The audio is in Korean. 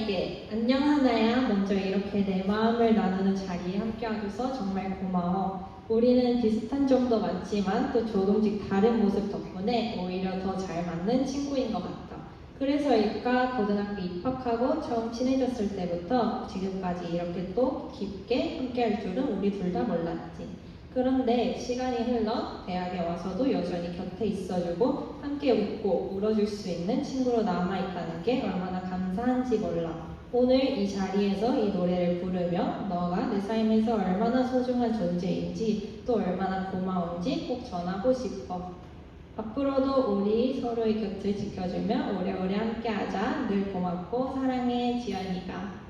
하나에게 안녕 하나야 먼저 이렇게 내 마음을 나누는 자리에 함께하줘서 정말 고마워. 우리는 비슷한 점도 많지만 또 조금씩 다른 모습 덕분에 오히려 더 잘 맞는 친구인 것 같다. 그래서일까 고등학교 입학하고 처음 친해졌을 때부터 지금까지 이렇게 또 깊게 함께할 줄은 우리 둘 다 몰랐지. 그런데 시간이 흘러 대학에 와서도 여전히 곁에 있어주고 함께 웃고 울어줄 수 있는 친구로 남아있다는 게 얼마나 감사한지 몰라. 오늘 이 자리에서 이 노래를 부르며 너가 내 삶에서 얼마나 소중한 존재인지 또 얼마나 고마운지 꼭 전하고 싶어. 앞으로도 우리 서로의 곁을 지켜주며 오래오래 함께하자. 늘 고맙고 사랑해 지연이가.